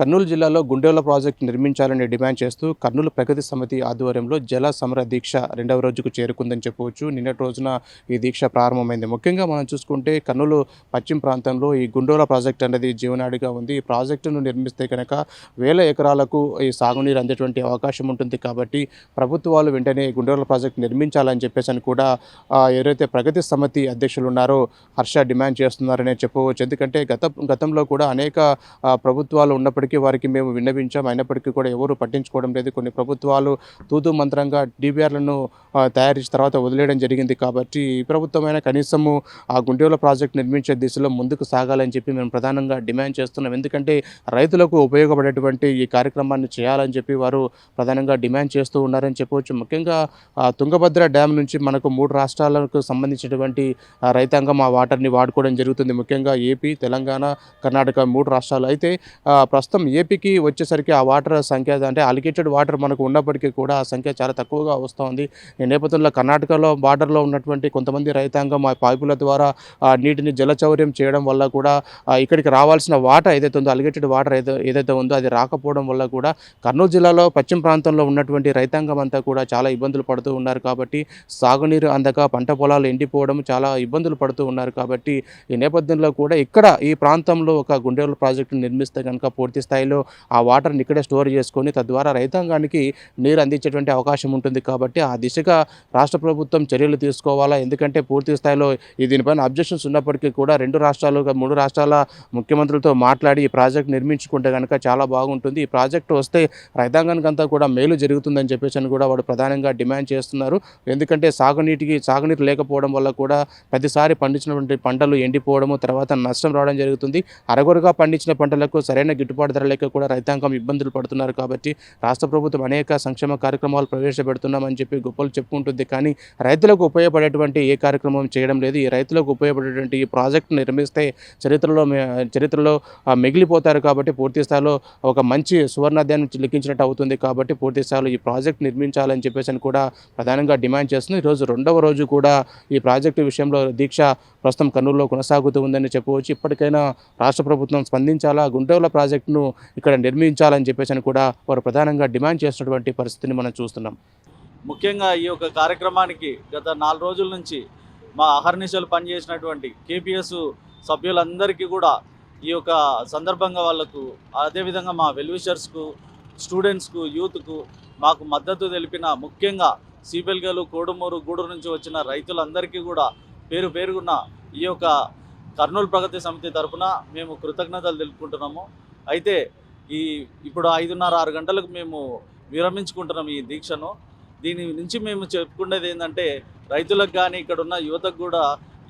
కర్నూలు జిల్లాలో గుండెల ప్రాజెక్టు నిర్మించాలని డిమాండ్ చేస్తూ కర్నూలు ప్రగతి సమితి ఆధ్వర్యంలో జల సమర దీక్ష రెండవ రోజుకు చేరుకుందని చెప్పవచ్చు. నిన్నటి రోజున ఈ దీక్ష ప్రారంభమైంది. ముఖ్యంగా మనం చూసుకుంటే కర్నూలు పశ్చిమ ప్రాంతంలో ఈ గుండోల ప్రాజెక్ట్ అనేది జీవనాడిగా ఉంది. ఈ ప్రాజెక్టును నిర్మిస్తే కనుక వేల ఎకరాలకు ఈ సాగునీరు అందేటువంటి అవకాశం ఉంటుంది కాబట్టి ప్రభుత్వాలు వెంటనే గుండోల ప్రాజెక్టు నిర్మించాలని చెప్పేసి అని కూడా ఎవరైతే ప్రగతి సమితి అధ్యక్షులు ఉన్నారో హర్ష డిమాండ్ చేస్తున్నారనే చెప్పవచ్చు. ఎందుకంటే గత గతంలో కూడా అనేక ప్రభుత్వాలు ఉన్నప్పటికీ వారికి మేము విన్నవించాం. అయినప్పటికీ కూడా ఎవరు పట్టించుకోవడం లేదు. కొన్ని ప్రభుత్వాలు తూతు మంత్రంగా డిబిఆర్లను తయారు తర్వాత వదిలేయడం జరిగింది కాబట్టి ఈ ప్రభుత్వమైన కనీసము ఆ గుండెల ప్రాజెక్ట్ నిర్మించే దిశలో ముందుకు సాగాలని చెప్పి మేము ప్రధానంగా డిమాండ్ చేస్తున్నాం. ఎందుకంటే రైతులకు ఉపయోగపడేటువంటి ఈ కార్యక్రమాన్ని చేయాలని చెప్పి వారు ప్రధానంగా డిమాండ్ చేస్తూ ఉన్నారని చెప్పవచ్చు. ముఖ్యంగా తుంగభద్ర డ్యామ్ నుంచి మనకు మూడు రాష్ట్రాలకు సంబంధించినటువంటి రైతాంగం ఆ వాటర్ని వాడుకోవడం జరుగుతుంది. ముఖ్యంగా ఏపీ తెలంగాణ కర్ణాటక మూడు రాష్ట్రాలు. అయితే ప్రస్తుతం ప్రస్తుతం ఏపీకి వచ్చేసరికి ఆ వాటర్ సంఖ్య అంటే అలికేటెడ్ వాటర్ మనకు ఉన్నప్పటికీ కూడా ఆ సంఖ్య చాలా తక్కువగా వస్తుంది ఈ నేపథ్యంలో కర్ణాటకలో బార్డర్లో ఉన్నటువంటి కొంతమంది రైతాంగం ఆ పైపుల ద్వారా నీటిని జలచౌర్యం చేయడం వల్ల కూడా ఇక్కడికి రావాల్సిన వాటర్ ఏదైతే ఉందో అలిగేటెడ్ వాటర్ ఏదో ఏదైతే ఉందో అది రాకపోవడం వల్ల కూడా కర్నూలు జిల్లాలో పశ్చిమ ప్రాంతంలో ఉన్నటువంటి రైతాంగం అంతా కూడా చాలా ఇబ్బందులు పడుతూ ఉన్నారు కాబట్టి సాగునీరు అందక పంట పొలాలు ఎండిపోవడం చాలా ఇబ్బందులు పడుతూ ఉన్నారు కాబట్టి ఈ నేపథ్యంలో కూడా ఇక్కడ ఈ ప్రాంతంలో ఒక గుండెల ప్రాజెక్టు నిర్మిస్తే కనుక పూర్తి స్థాయిలో ఆ వాటర్ని ఇక్కడే స్టోర్ చేసుకొని తద్వారా రైతాంగానికి నీరు అందించేటువంటి అవకాశం ఉంటుంది కాబట్టి ఆ దిశగా రాష్ట్ర ప్రభుత్వం చర్యలు తీసుకోవాలా? ఎందుకంటే పూర్తి స్థాయిలో ఈ దీనిపైన అబ్జెక్షన్స్ ఉన్నప్పటికీ కూడా రెండు రాష్ట్రాలు మూడు రాష్ట్రాల ముఖ్యమంత్రులతో మాట్లాడి ఈ ప్రాజెక్ట్ నిర్మించుకుంటే కనుక చాలా బాగుంటుంది. ఈ ప్రాజెక్టు వస్తే రైతాంగానికి అంతా కూడా మేలు జరుగుతుందని చెప్పేసి అని కూడా వాడు ప్రధానంగా డిమాండ్ చేస్తున్నారు. ఎందుకంటే సాగునీటికి సాగునీరు లేకపోవడం వల్ల కూడా ప్రతిసారి పండించినటువంటి పంటలు ఎండిపోవడము తర్వాత నష్టం రావడం జరుగుతుంది. అరగొరగా పండించిన పంటలకు సరైన గిట్టుబాటు ధర లేక కూడా రైతాంగం ఇబ్బందులు పడుతున్నారు కాబట్టి రాష్ట్ర ప్రభుత్వం అనేక సంక్షేమ కార్యక్రమాలు ప్రవేశపెడుతున్నామని చెప్పి గొప్పలు చెప్పుకుంటుంది. కానీ రైతులకు ఉపయోగపడేటువంటి ఏ కార్యక్రమం చేయడం లేదు. ఈ రైతులకు ఉపయోగపడేటువంటి ఈ ప్రాజెక్టు నిర్మిస్తే చరిత్రలో చరిత్రలో మిగిలిపోతారు కాబట్టి పూర్తి స్థాయిలో ఒక మంచి సువర్ణాధ్యాయం లిఖించినట్టు అవుతుంది కాబట్టి పూర్తి స్థాయిలో ఈ ప్రాజెక్ట్ నిర్మించాలని చెప్పేసి అని కూడా ప్రధానంగా డిమాండ్ చేస్తుంది. ఈరోజు రెండవ రోజు కూడా ఈ ప్రాజెక్టు విషయంలో దీక్ష ప్రస్తుతం కర్నూలులో కొనసాగుతూ ఉందని చెప్పవచ్చు. ఇప్పటికైనా రాష్ట్ర ప్రభుత్వం స్పందించాలా? గుంటూరుల ప్రాజెక్టును ఇక్కడ నిర్మించాలని చెప్పేసి అని కూడా వారు ప్రధానంగా డిమాండ్ చేస్తున్నటువంటి పరిస్థితిని మనం చూస్తున్నాం. ముఖ్యంగా ఈ యొక్క కార్యక్రమానికి గత నాలుగు రోజుల నుంచి మా అహర్నిశలు పనిచేసినటువంటి కేపీఎస్ సభ్యులందరికీ కూడా ఈ యొక్క సందర్భంగా వాళ్ళకు అదేవిధంగా మా వెల్విషర్స్కు స్టూడెంట్స్కు యూత్కు మాకు మద్దతు తెలిపిన ముఖ్యంగా సీపెల్గలు కోడుమూరు గూడూరు నుంచి వచ్చిన రైతులందరికీ కూడా పేరు పేరుగున్న ఈ యొక్క కర్నూలు ప్రగతి సమితి తరఫున మేము కృతజ్ఞతలు తెలుపుకుంటున్నాము. అయితే ఈ ఇప్పుడు ఐదున్నర ఆరు గంటలకు మేము విరమించుకుంటున్నాం ఈ దీక్షను. దీని నుంచి మేము చెప్పుకునేది ఏంటంటే రైతులకు కానీ ఇక్కడ ఉన్న యువతకు కూడా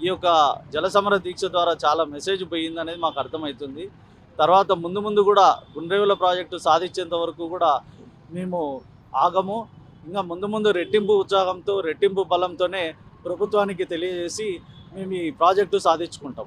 ఈ యొక్క జలసమర దీక్ష ద్వారా చాలా మెసేజ్ పోయిందనేది మాకు అర్థమవుతుంది. తర్వాత ముందు ముందు కూడా గుండ్రేవుల ప్రాజెక్టు సాధించేంత వరకు కూడా మేము ఆగము. ఇంకా ముందు ముందు రెట్టింపు ఉత్సాహంతో రెట్టింపు బలంతోనే ప్రభుత్వానికి తెలియజేసి మేము ఈ ప్రాజెక్టు సాధించుకుంటాం.